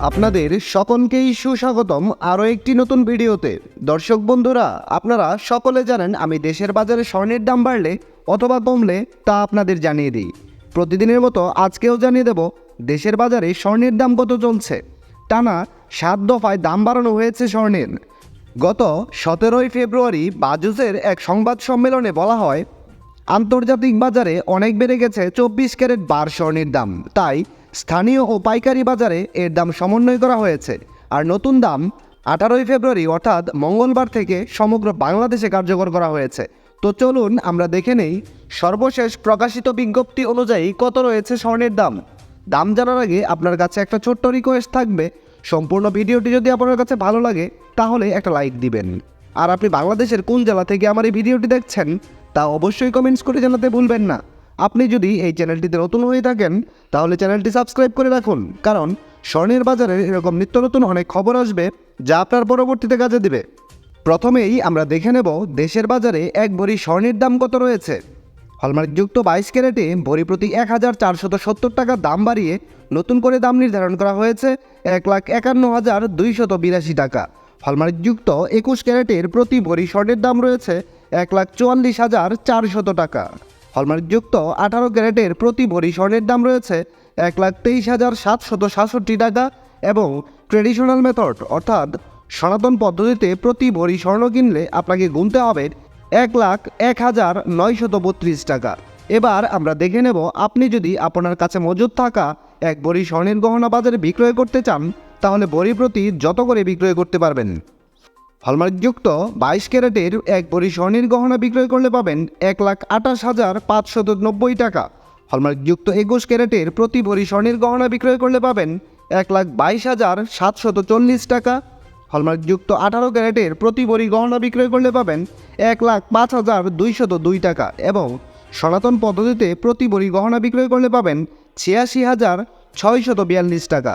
আপনাদের সকলকেই সুস্বাগতম আরও একটি নতুন ভিডিওতে। দর্শক বন্ধুরা, আপনারা সকলে জানেন আমি দেশের বাজারে স্বর্ণের দাম বাড়লে অথবা কমলে তা আপনাদের জানিয়ে দিই। প্রতিদিনের মতো আজকেও জানিয়ে দেব, দেশের বাজারে স্বর্ণের দাম কত চলছে। টানা সাত দফায় দাম বাড়ানো হয়েছে স্বর্ণের। গত সতেরোই ফেব্রুয়ারি বাজুসের এক সংবাদ সম্মেলনে বলা হয়, আন্তর্জাতিক বাজারে অনেক বেড়ে গেছে চব্বিশ ক্যারেট বার স্বর্ণের দাম। তাই স্থানীয় ও পাইকারি বাজারে এর দাম সমন্বয় করা হয়েছে। আর নতুন দাম আঠারোই ফেব্রুয়ারি, অর্থাৎ মঙ্গলবার থেকে সমগ্র বাংলাদেশে কার্যকর করা হয়েছে। তো চলুন আমরা দেখে নেই সর্বশেষ প্রকাশিত বিজ্ঞপ্তি অনুযায়ী কত রয়েছে স্বর্ণের দাম। দাম জানার আগে আপনার কাছে একটা ছোট্ট রিকোয়েস্ট থাকবে। সম্পূর্ণ ভিডিওটি যদি আপনার কাছে ভালো লাগে, তাহলে একটা লাইক দিবেন। আর আপনি বাংলাদেশের কোন জেলা থেকে আমার এই ভিডিওটি দেখছেন, তা অবশ্যই কমেন্টস করে জানাতে ভুলবেন না। আপনি যদি এই চ্যানেলটিতে নতুন হয়ে থাকেন, তাহলে চ্যানেলটি সাবস্ক্রাইব করে রাখুন। কারণ স্বর্ণের বাজারে এরকম নিত্য নতুন অনেক খবর আসবে যা আপনার পরবর্তীতে কাজে দিবে। প্রথমেই আমরা দেখে নেব দেশের বাজারে এক ভরি স্বর্ণের দাম কত রয়েছে। হলমার্কযুক্ত বাইশ ক্যারেটে ভরি প্রতি এক হাজার চারশত সত্তর টাকা দাম বাড়িয়ে নতুন করে দাম নির্ধারণ করা হয়েছে এক লাখ একান্ন হাজার দুইশত বিরাশি টাকা। হলমার্কযুক্ত একুশ ক্যারেটের প্রতি ভরি স্বর্ণের দাম রয়েছে এক লাখ চুয়াল্লিশ হাজার চারশত টাকা। হলমার্কযুক্ত আঠারো ক্যারেটের প্রতি ভরি স্বর্ণের দাম রয়েছে এক লাখ তেইশ হাজার সাতশত সাতষট্টি টাকা এবং ট্রেডিশনাল মেথড, অর্থাৎ সনাতন পদ্ধতিতে প্রতি ভরি স্বর্ণ কিনলে আপনাকে গুনতে হবে এক লাখ এক হাজার নয়শত বত্রিশ টাকা। এবার আমরা দেখে নেব, আপনি যদি আপনার কাছে মজুদ থাকা এক বড়ি স্বর্ণের গহনা বাজারে বিক্রয় করতে চান, তাহলে বড়ি প্রতি যত করে বিক্রয় করতে পারবেন? হলমার্কযুক্ত বাইশ ক্যারেটের এক বড়ি স্বর্ণের গহনা বিক্রয় করলে পাবেন এক লাখ আঠাশ হাজার পাঁচশত নব্বই টাকা। হলমার্কযুক্ত একুশ ক্যারেটের প্রতি ভরি স্বর্ণের গহনা বিক্রয় করলে পাবেন এক লাখ বাইশ হাজার সাতশত চল্লিশ টাকা। হলমার্কযুক্ত আঠারো ক্যারেটের প্রতি ভরি গহনা বিক্রয় করলে পাবেন এক লাখ পাঁচ হাজার দুইশত দুই টাকা এবং সনাতন পদ্ধতিতে প্রতি ভরি গহনা বিক্রয় করলে পাবেন ছিয়াশি হাজার ছয়শত বিয়াল্লিশ টাকা।